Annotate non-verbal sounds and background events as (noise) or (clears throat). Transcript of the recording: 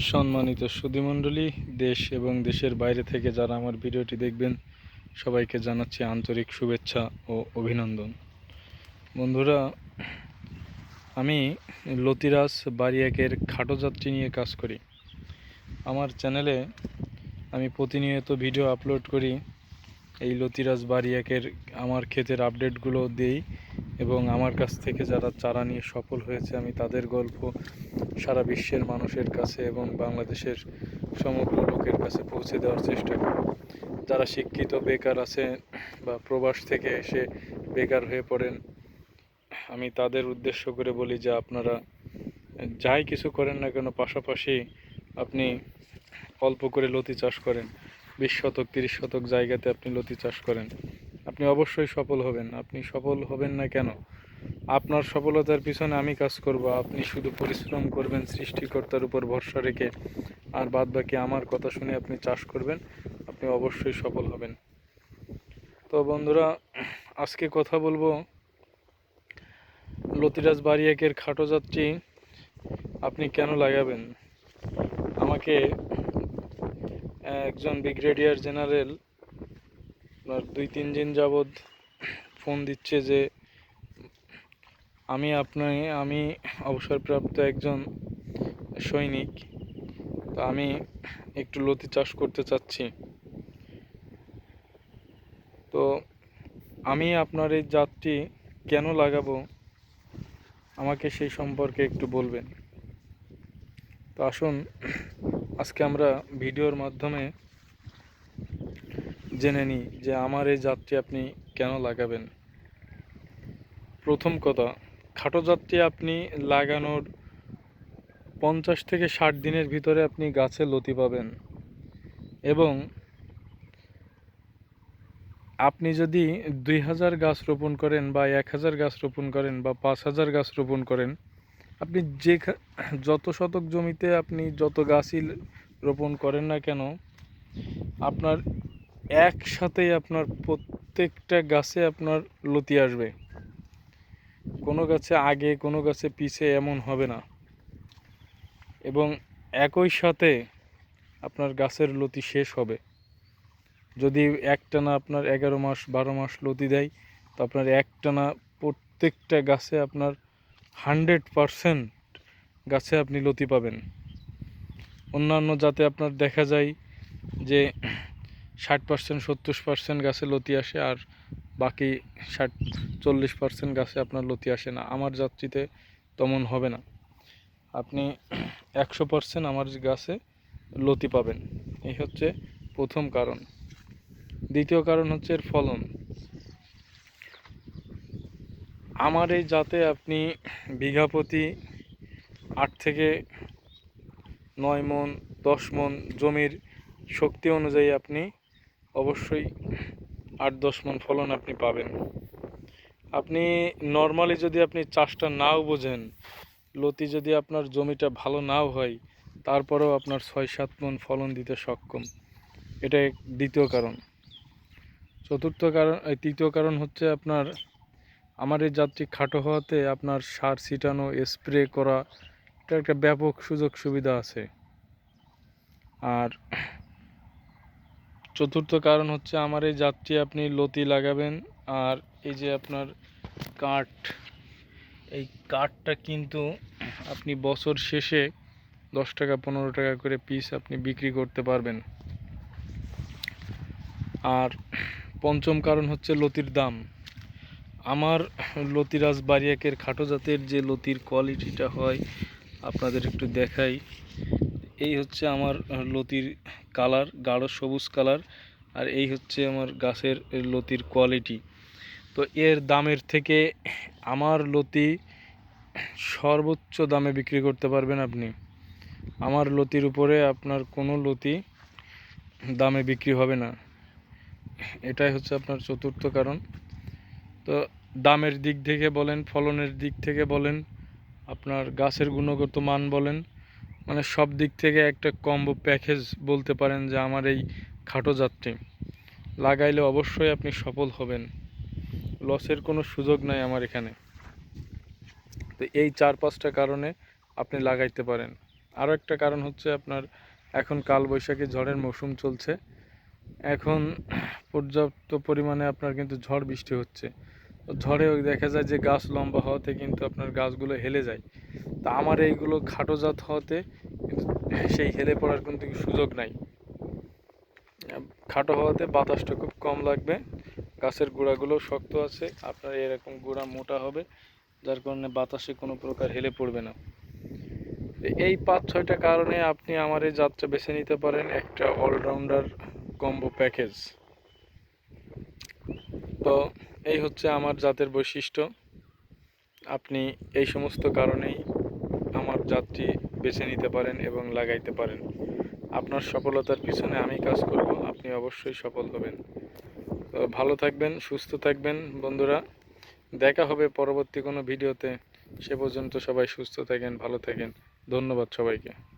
সম্মানিত সুধীমণ্ডলী, দেশ এবং দেশের বাইরে থেকে যারা আমার ভিডিওটি দেখবেন, সবাইকে জানাচ্ছি আন্তরিক শুভেচ্ছা ও অভিনন্দন। বন্ধুরা, আমি লতিরাজ বারিয়াকের খাটো যাত্রী নিয়ে কাজ করি। আমার চ্যানেলে আমি প্রতিনিয়ত ভিডিও আপলোড করি। এই লতিরাজ বারিয়াকের আমার ক্ষেতের আপডেটগুলো দিই। এবং আমার কাছ থেকে যারা চারা নিয়ে সফল হয়েছে, আমি তাদের গল্প সারা বিশ্বের মানুষের কাছে এবং বাংলাদেশের সমগ্র লোকের কাছে পৌঁছে দেওয়ার চেষ্টা করি। যারা শিক্ষিত, বেকার আছে বা প্রবাস থেকে এসে বেকার হয়ে পড়েন, আমি তাদের উদ্দেশ্য করে বলি যে আপনারা যাই কিছু করেন না কেন, পাশাপাশি আপনি অল্প করে লতি চাষ করেন। বিশ শতক, তিরিশ শতক জায়গাতে আপনি লতি চাষ করেন। আপনি অবশ্যই সফল হবেন। আপনি সফল হবেন না কেন? আপনার সফলতার পিছনে আমি কাজ করব। আপনি শুধু পরিশ্রম করবেন, সৃষ্টিকর্তার উপর ভরসা রেখে। আর বাদ বাকি আমার কথা শুনে আপনি চাষ করবেন, আপনি অবশ্যই সফল হবেন। তো বন্ধুরা, আজকে কথা বলব লতিরাজ বারিয়াকের খাটো যাত্রী, আপনি কেন লাগাবেন? আমাকে একজন ব্রিগেডিয়ার জেনারেল আপনার দুই, তিন দিন যাবৎ ফোন দিচ্ছে যে আমি আপনার আমি অবসরপ্রাপ্ত একজন সৈনিক। তো আমি একটু লতি চাষ করতে চাচ্ছি। তো আমি আপনার এই জাতটি কেন লাগাবো? আমাকে সেই সম্পর্কে একটু বলবেন। তো আসুন, আজকে আমরা ভিডিওর মাধ্যমে জেনে নিই যে আমার এই জাতটি আপনি কেন লাগাবেন। প্রথম কথা, খাটো জাতটি আপনি লাগানোর পঞ্চাশ থেকে ষাট দিনের ভিতরে আপনি গাছে লতি পাবেন এবং আপনি যদি দুই হাজার গাছ রোপণ করেন বা এক হাজার গাছ রোপণ করেন বা পাঁচ হাজার গাছ রোপণ করেন, আপনি যে যত শতক জমিতে আপনি যত গাছই রোপণ করেন না কেন, আপনার একসাথেই আপনার প্রত্যেকটা গাছে আপনার লতি আসবে। কোনো গাছে আগে, কোনো গাছে পিছে এমন হবে না। এবং একই সাথে আপনার গাছের লতি শেষ হবে। যদি একটানা আপনার এগারো মাস, বারো মাস লতি দেয়, তো আপনার একটানা প্রত্যেকটা গাছে আপনার হান্ড্রেড পারসেন্ট গাছে আপনি লতি পাবেন। অন্যান্য যাতে আপনার দেখা যায় যে ষাট পার্সেন্ট সত্তর পার্সেন্ট গাছে লতি আসে আর বাকি ষাট, চল্লিশ পার্সেন্ট গাছে আপনার লতি আসে না। আমার যাত্রীতে তেমন হবে না। আপনি একশো পার্সেন্ট আমার গাছে লতি পাবেন। এই হচ্ছে প্রথম কারণ। দ্বিতীয় কারণ হচ্ছে এর ফলন। আমার এই জাতে আপনি বিঘা প্রতি আট থেকে নয় মন, দশ মন জমির শক্তি অনুযায়ী আপনি অবশ্যই আট দশ মন ফলন আপনি পাবেন। আপনি নর্মালি যদি আপনি চাষটা নাও বোঝেন, লতি যদি আপনার জমিটা ভালো নাও হয়, তারপরেও আপনার ছয় সাত মন ফলন দিতে সক্ষম। এটা দ্বিতীয় কারণ। চতুর্থ কারণ তৃতীয় কারণ হচ্ছে আপনার, আমার এই যাত্রী খাটো হওয়াতে আপনার সার ছিটানো স্প্রে করা, এটা একটা ব্যাপক সুযোগ সুবিধা আছে। আর চতুর্থ কারণ হচ্ছে আমার এই যাত্রী আপনি লতি লাগাবেন আর এই যে আপনার কাঠ, এই কাঠটা কিন্তু আপনি বছর শেষে দশ টাকা, পনেরো টাকা করে পিস আপনি বিক্রি করতে পারবেন। আর পঞ্চম কারণ হচ্ছে লতির দাম। আমার লতিরাজ বারিয়াকের খাটো জাতের যে লতির কোয়ালিটিটা হয়, আপনাদের একটু দেখাই। এই হচ্ছে আমার লতির কালার গাঢ় সবুজ কালার আর এই হচ্ছে আমার গাছের লতির কোয়ালিটি তো এর দামের থেকে আমার লতি সর্বোচ্চ দামে বিক্রি করতে পারবেন আপনি। আমার লতির উপরে আপনার কোনো লতি দামে বিক্রি হবে না। এটাই হচ্ছে আপনার চতুর্থ কারণ। তো দামের দিক থেকে বলেন, ফলনের দিক থেকে বলেন, আপনার গাছের গুণগত মান বলেন মানে সব দিক থেকে একটা কম্বো প্যাকেজ বলতে পারেন যে আমার এই খাটো যাত্রী। লাগাইলে অবশ্যই আপনি সফল হবেন। লসের কোনো সুযোগ নাই আমার এখানে। তো এই চার পাঁচটা কারণে আপনি লাগাইতে পারেন। আরও একটা কারণ হচ্ছে আপনার এখন কালবৈশাখী ঝড়ের মৌসুম চলছে। এখন (clears throat) পর্যাপ্ত পরিমাণে আপনার কিন্তু ঝড় বৃষ্টি হচ্ছে। ঝড়ে দেখা যায় যে গাছ লম্বা হওয়াতে কিন্তু আপনার গাছগুলো হেলে যায়। তা আমার এইগুলো খাটো জাত হওয়াতে কিন্তু সেই হেলে পড়ার কিন্তু সুযোগ নাই। খাটো হওয়াতে বাতাসটা খুব কম লাগবে। গাছের গোড়াগুলো শক্ত আছে, আপনার এরকম গোড়া মোটা হবে, যার কারণে বাতাসে কোনো প্রকার হেলে পড়বে না। এই পাঁচ ছয়টা কারণে আপনি আমার এই জাতটা বেছে নিতে পারেন, একটা অলরাউন্ডার কম্বো প্যাকেজ তো এই হচ্ছে আমার জাতের বৈশিষ্ট্য। আপনি এই সমস্ত কারণেই আমার জাতটি বেছে নিতে পারেন এবং লাগাইতে পারেন। আপনার সফলতার পিছনে আমি কাজ করব, আপনি অবশ্যই সফল হবেন। তো ভালো থাকবেন, সুস্থ থাকবেন, বন্ধুরা। দেখা হবে পরবর্তী কোনো ভিডিওতে। সে পর্যন্ত সবাই সুস্থ থাকেন, ভালো থাকেন। ধন্যবাদ সবাইকে।